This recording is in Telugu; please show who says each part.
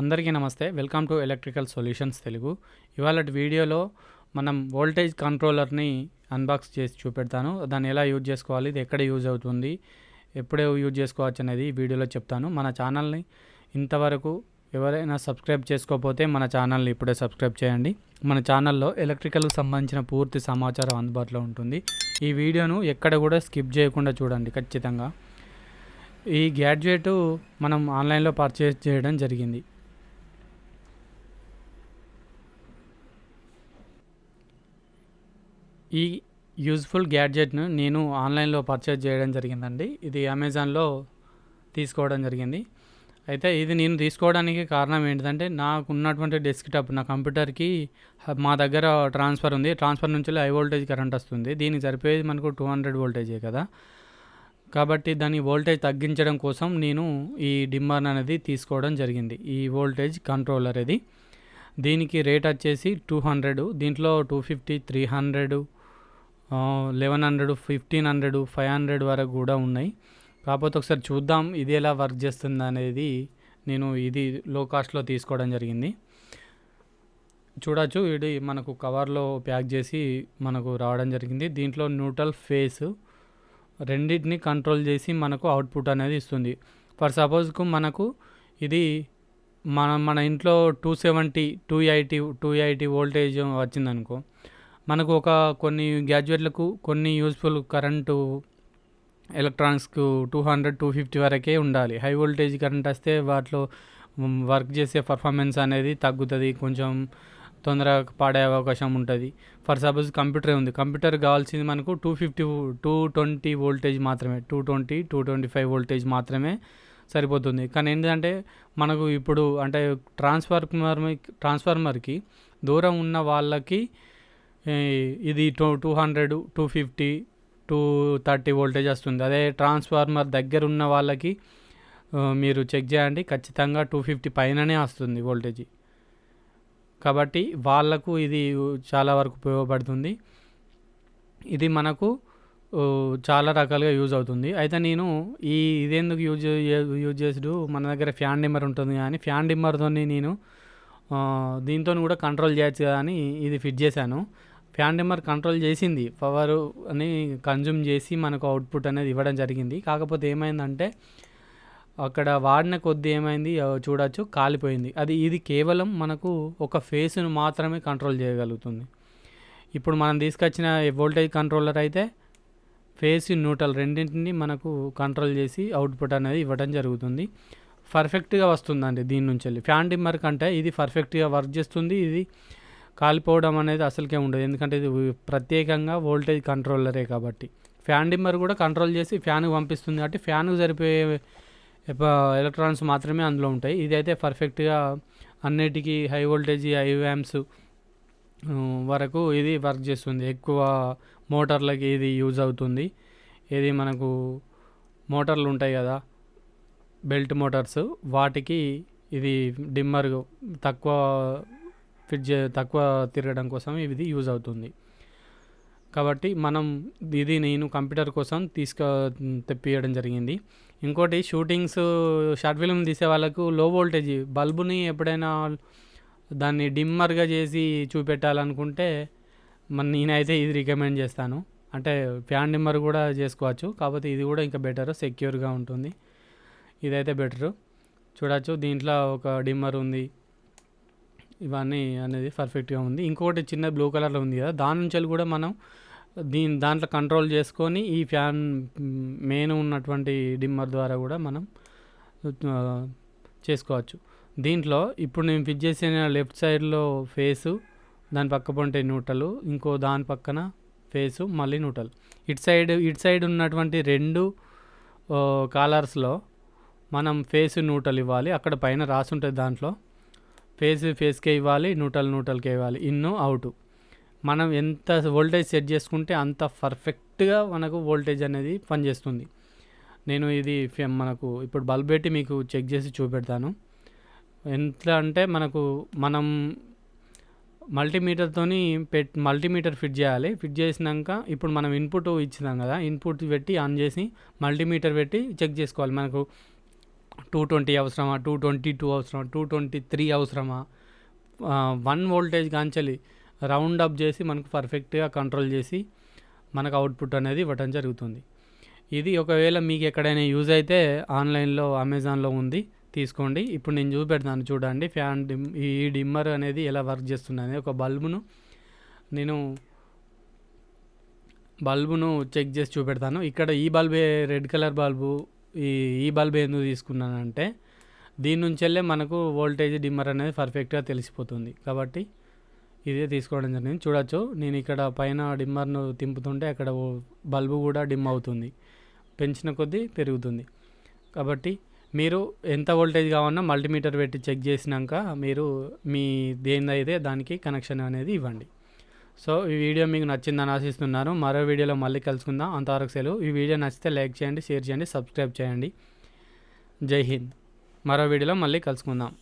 Speaker 1: అందరికీ నమస్తే welcome to electrical solutions Telugu ఇవాళ వీడియోలో మనం వోల్టేజ్ కంట్రోలర్ని అన్బాక్స్ చేసి చూపెడతాను దాన్ని ఎలా యూజ్ చేసుకోవాలి ఇది ఎక్కడ యూజ్ అవుతుంది ఎప్పుడే యూజ్ చేసుకోవచ్చు అనేది వీడియోలో చెప్తాను మన ఛానల్ని ఇంతవరకు ఎవరైనా సబ్స్క్రైబ్ చేసుకోకపోతే మన ఛానల్ని ఇప్పుడే సబ్స్క్రైబ్ చేయండి మన ఛానల్లో ఎలక్ట్రికల్కి సంబంధించిన పూర్తి సమాచారం అందుబాటులో ఉంటుంది ఈ వీడియోను ఎక్కడ కూడా స్కిప్ చేయకుండా చూడండి ఖచ్చితంగా ఈ గ్యాడ్జెట్ మనం ఆన్లైన్లో పర్చేస్ చేయడం జరిగింది ఈ యూజ్ఫుల్ గ్యాడ్జెట్ను నేను ఆన్లైన్లో పర్చేజ్ చేయడం జరిగిందండి ఇది అమెజాన్లో తీసుకోవడం జరిగింది అయితే ఇది నేను తీసుకోవడానికి కారణం ఏంటంటే నాకు ఉన్నటువంటి డెస్క్టాప్ నా కంప్యూటర్కి మా దగ్గర ట్రాన్స్ఫర్ ఉంది ట్రాన్స్ఫర్ నుంచి హై వోల్టేజ్ కరెంట్ వస్తుంది దీనికి సరిపోయేది మనకు టూ హండ్రెడ్ వోల్టేజే కదా కాబట్టి దాని వోల్టేజ్ తగ్గించడం కోసం నేను ఈ డిమ్మర్ అనేది తీసుకోవడం జరిగింది ఈ వోల్టేజ్ కంట్రోలర్ ఇది దీనికి రేట్ వచ్చేసి టూ హండ్రెడ్ దీంట్లో two fifty three hundred eleven hundred fifteen hundred five hundred వరకు కూడా ఉన్నాయి కాకపోతే ఒకసారి చూద్దాం ఇది ఎలా వర్క్ చేస్తుంది అనేది నేను ఇది లో కాస్ట్లో తీసుకోవడం జరిగింది చూడొచ్చు ఇది మనకు కవర్లో ప్యాక్ చేసి మనకు రావడం జరిగింది దీంట్లో న్యూట్రల్ ఫేస్ రెండింటిని కంట్రోల్ చేసి మనకు అవుట్పుట్ అనేది ఇస్తుంది ఫర్ సపోజ్కు మనకు ఇది మన మన ఇంట్లో two seventy two eighty two eighty voltage వచ్చిందనుకో మనకు ఒక కొన్ని గ్యాడ్యుయేట్లకు కొన్ని యూజ్ఫుల్ కరెంటు ఎలక్ట్రానిక్స్కు టూ హండ్రెడ్ టూ ఫిఫ్టీ వరకే ఉండాలి హై వోల్టేజ్ కరెంట్ వస్తే వాటిలో వర్క్ చేసే పర్ఫార్మెన్స్ అనేది తగ్గుతుంది కొంచెం తొందరగా పాడే అవకాశం ఉంటుంది ఫర్ సపోజ్ కంప్యూటరే ఉంది కంప్యూటర్ కావాల్సింది మనకు two fifty two twenty voltage మాత్రమే two twenty two twenty five voltage మాత్రమే సరిపోతుంది కానీ ఏంటంటే మనకు ఇప్పుడు అంటే ట్రాన్స్ఫార్మర్ ట్రాన్స్ఫార్మర్కి దూరం ఉన్న వాళ్ళకి ఇది two two hundred two fifty two thirty voltage వస్తుంది అదే ట్రాన్స్ఫార్మర్ దగ్గర ఉన్న వాళ్ళకి మీరు చెక్ చేయండి ఖచ్చితంగా టూ ఫిఫ్టీ పైననే వస్తుంది వోల్టేజ్ కాబట్టి వాళ్లకు ఇది చాలా వరకు ఉపయోగపడుతుంది ఇది మనకు చాలా రకాలుగా యూజ్ అవుతుంది అయితే నేను ఈ ఇదేందుకు యూజ్ యూజ్ చేసుడు మన దగ్గర ఫ్యాన్ డిమ్మర్ ఉంటుంది కానీ ఫ్యాన్ డిమ్మర్తో నేను దీంతో కూడా కంట్రోల్ చేయొచ్చు కదా అని ఇది ఫిట్ చేశాను ఫ్యాన్ డిమ్మర్ కంట్రోల్ చేసింది పవర్ అని కన్జ్యూమ్ చేసి మనకు అవుట్పుట్ అనేది ఇవ్వడం జరిగింది కాకపోతే ఏమైందంటే అక్కడ వాడిన కొద్దీ ఏమైంది చూడొచ్చు కాలిపోయింది అది ఇది కేవలం మనకు ఒక ఫేస్ను మాత్రమే కంట్రోల్ చేయగలుగుతుంది ఇప్పుడు మనం తీసుకొచ్చిన వోల్టేజ్ కంట్రోలర్ అయితే ఫేస్ న్యూట్రల్ రెండింటిని మనకు కంట్రోల్ చేసి అవుట్పుట్ అనేది ఇవ్వడం జరుగుతుంది పర్ఫెక్ట్గా వస్తుందండి దీని నుంచి వెళ్ళి ఫ్యాన్ డిమ్మర్ కంటే ఇది పర్ఫెక్ట్గా వర్క్ చేస్తుంది ఇది కాలిపోవడం అనేది అసలుకే ఉండదు ఎందుకంటే ఇది ప్రత్యేకంగా వోల్టేజ్ కంట్రోలరే కాబట్టి ఫ్యాన్ డిమ్మర్ కూడా కంట్రోల్ చేసి ఫ్యాన్కి పంపిస్తుంది కాబట్టి ఫ్యాన్కు సరిపోయే ఎలక్ట్రాన్స్ మాత్రమే అందులో ఉంటాయి ఇదైతే పర్ఫెక్ట్గా అన్నిటికీ హై వోల్టేజ్ హై వ్యామ్స్ వరకు ఇది వర్క్ చేస్తుంది ఎక్కువ మోటార్లకి ఇది యూజ్ అవుతుంది ఇది మనకు మోటార్లు ఉంటాయి కదా బెల్ట్ మోటార్స్ వాటికి ఇది డిమ్మర్ తక్కువ ఫిట్ చే తక్కువ తిరగడం కోసం ఇది యూజ్ అవుతుంది కాబట్టి మనం ఇది నేను కంప్యూటర్ కోసం తీసుకు తెప్పియడం జరిగింది ఇంకోటి షూటింగ్స్ షార్ట్ ఫిల్మ్ తీసే వాళ్ళకు లో వోల్టేజ్ బల్బుని ఎప్పుడైనా దాన్ని డిమ్మర్గా చేసి చూపెట్టాలనుకుంటే మన నేనైతే ఇది రికమెండ్ చేస్తాను అంటే ఫ్యాన్ డిమ్మర్ కూడా చేసుకోవచ్చు కాకపోతే ఇది కూడా ఇంకా బెటర్ సెక్యూర్గా ఉంటుంది ఇదైతే బెటరు చూడవచ్చు దీంట్లో ఒక డిమ్మర్ ఉంది ఇవన్నీ అనేది పర్ఫెక్ట్గా ఉంది ఇంకొకటి చిన్న బ్లూ కలర్లో ఉంది కదా దాని నుంచి కూడా మనం దీని దాంట్లో కంట్రోల్ చేసుకొని ఈ ఫ్యాన్ మెయిన్ ఉన్నటువంటి డిమ్మర్ ద్వారా కూడా మనం చేసుకోవచ్చు దీంట్లో ఇప్పుడు నేను ఫిట్ చేసిన లెఫ్ట్ సైడ్లో ఫేసు దాని పక్క పంటే నూటలు ఇంకో దాని పక్కన ఫేసు మళ్ళీ నూటలు ఇటు సైడ్ ఇటు సైడ్ ఉన్నటువంటి రెండు కాలర్స్లో మనం ఫేస్ నూటలు ఇవ్వాలి అక్కడ పైన రాసి ఉంటుంది దాంట్లో ఫేస్ ఫేస్కే ఇవ్వాలి నూటలు నూటలకే ఇవ్వాలి ఇన్ను అవుట్ మనం ఎంత వోల్టేజ్ సెట్ చేసుకుంటే అంత పర్ఫెక్ట్గా మనకు వోల్టేజ్ అనేది పనిచేస్తుంది నేను ఇది మనకు ఇప్పుడు బల్బ్ పెట్టి మీకు చెక్ చేసి చూపెడతాను ఎంత అంటే మనకు మనం మల్టీమీటర్తో పెట్ మల్టీమీటర్ ఫిట్ చేయాలి ఫిట్ చేసినాక ఇప్పుడు మనం ఇన్పుట్ ఇచ్చినాం కదా ఇన్పుట్ పెట్టి ఆన్ చేసి మల్టీమీటర్ పెట్టి చెక్ చేసుకోవాలి మనకు టూ ట్వంటీ అవసరమా టూ ట్వంటీ టూ అవసరమా టూ ట్వంటీ త్రీ అవసరమా వన్ వోల్టేజ్ కాంచలి రౌండ్ అప్ చేసి మనకు పర్ఫెక్ట్గా కంట్రోల్ చేసి మనకు అవుట్పుట్ అనేది ఇవ్వటం జరుగుతుంది ఇది ఒకవేళ మీకు ఎక్కడైనా యూజ్ అయితే ఆన్లైన్లో అమెజాన్లో ఉంది తీసుకోండి ఇప్పుడు నేను చూపెడతాను చూడండి ఫ్యాన్ డిమ్ ఈ డిమ్మర్ అనేది ఎలా వర్క్ చేస్తుంది ఒక బల్బును నేను బల్బును చెక్ చేసి చూపెడతాను ఇక్కడ ఈ బల్బే రెడ్ కలర్ బల్బు ఈ ఈ బల్బ్ ఎందుకు తీసుకున్నానంటే దీని నుంచెల్లే మనకు వోల్టేజ్ డిమ్మర్ అనేది పర్ఫెక్ట్గా తెలిసిపోతుంది కాబట్టి ఇదే తీసుకోవడం జరిగింది చూడొచ్చు నేను ఇక్కడ పైన డిమ్మర్ను తింపుతుంటే అక్కడ బల్బు కూడా డిమ్ అవుతుంది పెంచిన కొద్దీ పెరుగుతుంది కాబట్టి మీరు ఎంత వోల్టేజ్ కావన్నా మల్టీమీటర్ పెట్టి చెక్ చేసినాక మీరు మీ దేనిదైతే దానికి కనెక్షన్ అనేది ఇవ్వండి సో ఈ వీడియో మీకు నచ్చిందని ఆశిస్తున్నాను మరో వీడియోలో మళ్ళీ కలుసుకుందాం అంతవరకు సెలవు ఈ వీడియో నచ్చితే లైక్ చేయండి షేర్ చేయండి సబ్స్క్రైబ్ చేయండి జై హింద్ మరో వీడియోలో మళ్ళీ కలుసుకుందాం